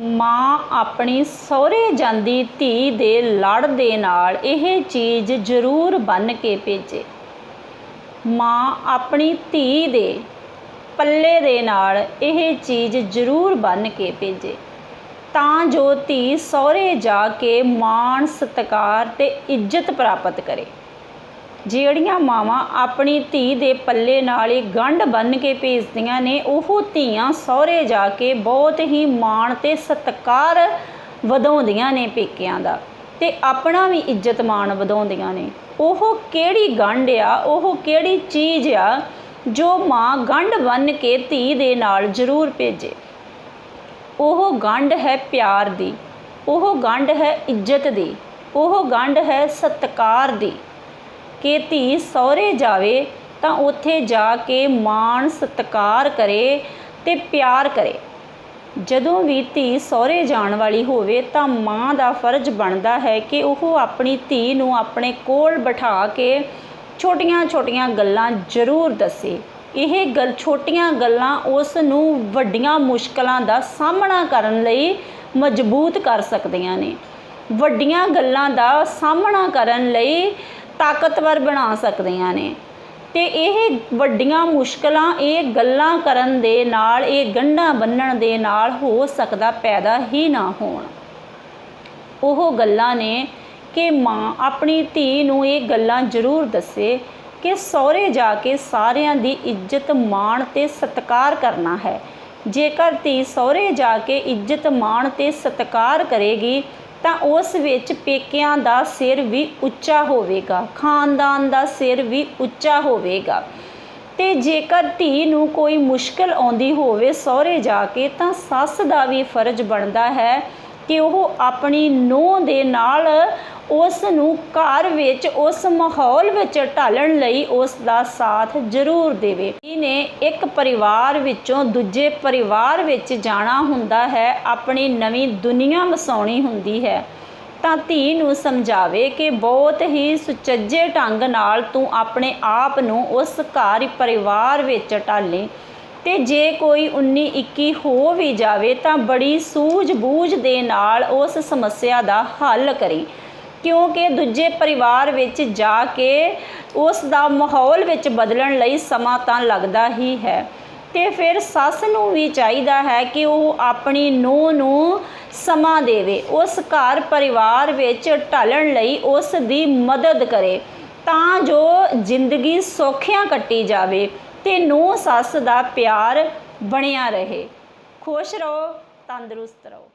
ਮਾਂ ਆਪਣੀ ਸਹੁਰੇ ਜਾਂਦੀ ਧੀ ਦੇ ਲੜ ਦੇ ਨਾਲ ਇਹ ਚੀਜ਼ ਜ਼ਰੂਰ ਬੰਨ ਕੇ ਭੇਜੇ। ਮਾਂ ਆਪਣੀ ਧੀ ਦੇ ਪੱਲੇ ਦੇ ਨਾਲ ਇਹ ਚੀਜ਼ ਜ਼ਰੂਰ ਬੰਨ ਕੇ ਭੇਜੇ। ਤਾਂ ਜੋ ਧੀ ਸਹੁਰੇ ਜਾ ਕੇ ਮਾਣ, ਸਤਿਕਾਰ ਤੇ ਇੱਜ਼ਤ ਪ੍ਰਾਪਤ ਕਰੇ। ਜਿਹੜੀਆਂ ਮਾਵਾਂ ਆਪਣੀ ਧੀ ਦੇ ਪੱਲੇ ਨਾਲ ਹੀ ਗੰਢ ਬੰਨ ਕੇ ਭੇਜਦੀਆਂ ਨੇ, ਉਹ ਧੀਆਂ ਸਹੁਰੇ ਜਾ ਕੇ ਬਹੁਤ ਹੀ ਮਾਣ ਤੇ ਸਤਿਕਾਰ ਵਧਾਉਂਦੀਆਂ ਨੇ ਪੇਕਿਆਂ ਦਾ ਤੇ ਆਪਣਾ ਵੀ ਇੱਜ਼ਤ ਮਾਣ ਵਧਾਉਂਦੀਆਂ ਨੇ। ਉਹ ਕਿਹੜੀ ਗੰਢ ਆ, ਉਹ ਕਿਹੜੀ ਚੀਜ਼ ਆ ਜੋ ਮਾਂ ਗੰਢ ਬੰਨ ਕੇ ਧੀ ਦੇ ਨਾਲ ਜ਼ਰੂਰ ਭੇਜੇ? ਉਹ ਗੰਢ ਹੈ ਪਿਆਰ ਦੀ, ਉਹ ਗੰਢ ਹੈ ਇੱਜ਼ਤ ਦੀ, ਉਹ ਗੰਢ ਹੈ ਸਤਿਕਾਰ ਦੀ। ਕਿ ਧੀ ਸਹੁਰੇ ਜਾਵੇ ਤਾਂ ਉੱਥੇ ਜਾ ਕੇ ਮਾਣ ਸਤਿਕਾਰ ਕਰੇ ਤੇ ਪਿਆਰ ਕਰੇ। ਜਦੋਂ ਵੀ ਧੀ ਸਹੁਰੇ ਜਾਣ ਵਾਲੀ ਹੋਵੇ ਤਾਂ ਮਾਂ ਦਾ ਫਰਜ਼ ਬਣਦਾ ਹੈ ਕਿ ਉਹ ਆਪਣੀ ਧੀ ਨੂੰ ਆਪਣੇ ਕੋਲ ਬਿਠਾ ਕੇ ਛੋਟੀਆਂ-ਛੋਟੀਆਂ ਗੱਲਾਂ ਜ਼ਰੂਰ ਦੱਸੇ। ਇਹ ਗੱਲ ਛੋਟੀਆਂ ਗੱਲਾਂ ਉਸ ਨੂੰ ਵੱਡੀਆਂ ਮੁਸ਼ਕਲਾਂ ਦਾ ਸਾਹਮਣਾ ਕਰਨ ਲਈ ਮਜ਼ਬੂਤ ਕਰ ਸਕਦੀਆਂ ਨੇ। ਵੱਡੀਆਂ ਗੱਲਾਂ ਦਾ ਸਾਹਮਣਾ ਕਰਨ ਲਈ ਤਾਕਤਵਰ ਬਣਾ ਸਕਦੀਆਂ ਨੇ। ਤੇ ਇਹ ਵੱਡੀਆਂ ਮੁਸ਼ਕਲਾਂ, ਇਹ ਗੱਲਾਂ ਕਰਨ ਦੇ ਨਾਲ, ਇਹ ਗੰਢਾਂ ਬੰਨਣ ਦੇ ਨਾਲ ਹੋ ਸਕਦਾ, ਪੈਦਾ ਹੀ ਨਾ ਹੋਣ। ਉਹ ਗੱਲਾਂ ਨੇ ਕਿ ਮਾਂ ਆਪਣੀ ਧੀ ਨੂੰ ਇਹ ਗੱਲਾਂ ਜ਼ਰੂਰ ਦੱਸੇ ਕਿ ਸਹੁਰੇ ਜਾ ਕੇ ਸਾਰਿਆਂ ਦੀ ਇੱਜ਼ਤ ਮਾਣ ਤੇ ਸਤਿਕਾਰ ਕਰਨਾ ਹੈ। ਜੇਕਰ ਧੀ ਸਹੁਰੇ ਜਾ ਕੇ ਇੱਜ਼ਤ ਮਾਣ ਤੇ ਸਤਿਕਾਰ ਕਰੇਗੀ ਤਾਂ ਉਸ ਵਿੱਚ ਪੇਕਿਆਂ ਦਾ ਸਿਰ ਵੀ ਉੱਚਾ ਹੋਵੇਗਾ, ਖਾਨਦਾਨ ਦਾ ਸਿਰ ਵੀ ਉੱਚਾ ਹੋਵੇਗਾ। ਤੇ ਜੇਕਰ ਧੀ ਨੂੰ ਕੋਈ ਮੁਸ਼ਕਲ ਆਉਂਦੀ ਹੋਵੇ ਸਹੁਰੇ ਜਾ ਕੇ, ਤਾਂ ਸੱਸ ਦਾ ਵੀ ਫਰਜ਼ ਬਣਦਾ ਹੈ ਕਿ ਉਹ ਆਪਣੀ ਨੂੰਹ ਦੇ ਨਾਲ ਉਸ ਨੂੰ ਘਰ ਵਿੱਚ, ਉਸ ਮਾਹੌਲ ਵਿੱਚ ਢਾਲਣ ਲਈ ਉਸ ਦਾ ਸਾਥ ਜ਼ਰੂਰ ਦੇਵੇ। ਇਹਨੇ ਇੱਕ ਪਰਿਵਾਰ ਵਿੱਚੋਂ ਦੂਜੇ ਪਰਿਵਾਰ ਵਿੱਚ ਜਾਣਾ ਹੁੰਦਾ ਹੈ, ਆਪਣੀ ਨਵੀਂ ਦੁਨੀਆ ਵਸਾਉਣੀ ਹੁੰਦੀ ਹੈ। ਤਾਂ ਧੀ ਨੂੰ ਸਮਝਾਵੇ ਕਿ ਬਹੁਤ ਹੀ ਸੁਚੱਜੇ ਢੰਗ ਨਾਲ ਤੂੰ ਆਪਣੇ ਆਪ ਨੂੰ ਉਸ ਘਰ ਪਰਿਵਾਰ ਵਿੱਚ ਢਾਲੇ ਤੇ ਜੇ ਕੋਈ 19 21 ਹੋ ਵੀ ਜਾਵੇ ਤਾਂ ਬੜੀ ਸੂਝ-ਬੂਝ ਦੇ ਨਾਲ ਉਸ ਸਮੱਸਿਆ ਦਾ ਹੱਲ ਕਰੀ। ਕਿਉਂਕਿ ਦੂਜੇ ਪਰਿਵਾਰ ਵਿੱਚ ਜਾ ਕੇ ਉਸ ਦਾ ਮਾਹੌਲ ਵਿੱਚ ਬਦਲਣ ਲਈ ਸਮਾਂ ਤਾਂ ਲੱਗਦਾ ਹੀ ਹੈ। ਤੇ ਫਿਰ ਸੱਸ ਨੂੰ ਵੀ ਚਾਹੀਦਾ ਹੈ ਕਿ ਉਹ ਆਪਣੀ ਨੂੰਹ ਨੂੰ ਸਮਾਂ ਦੇਵੇ, ਉਸ ਘਰ ਪਰਿਵਾਰ ਵਿੱਚ ਢਲਣ ਲਈ ਉਸ ਦੀ ਮਦਦ ਕਰੇ, ਤਾਂ ਜੋ ਜ਼ਿੰਦਗੀ ਸੌਖਿਆਂ ਕੱਟੀ ਜਾਵੇ ਤੇ ਨੂੰਹ ਸੱਸ ਦਾ ਪਿਆਰ ਬਣਿਆ ਰਹੇ। ਖੁਸ਼ ਰਹੋ, ਤੰਦਰੁਸਤ ਰਹੋ।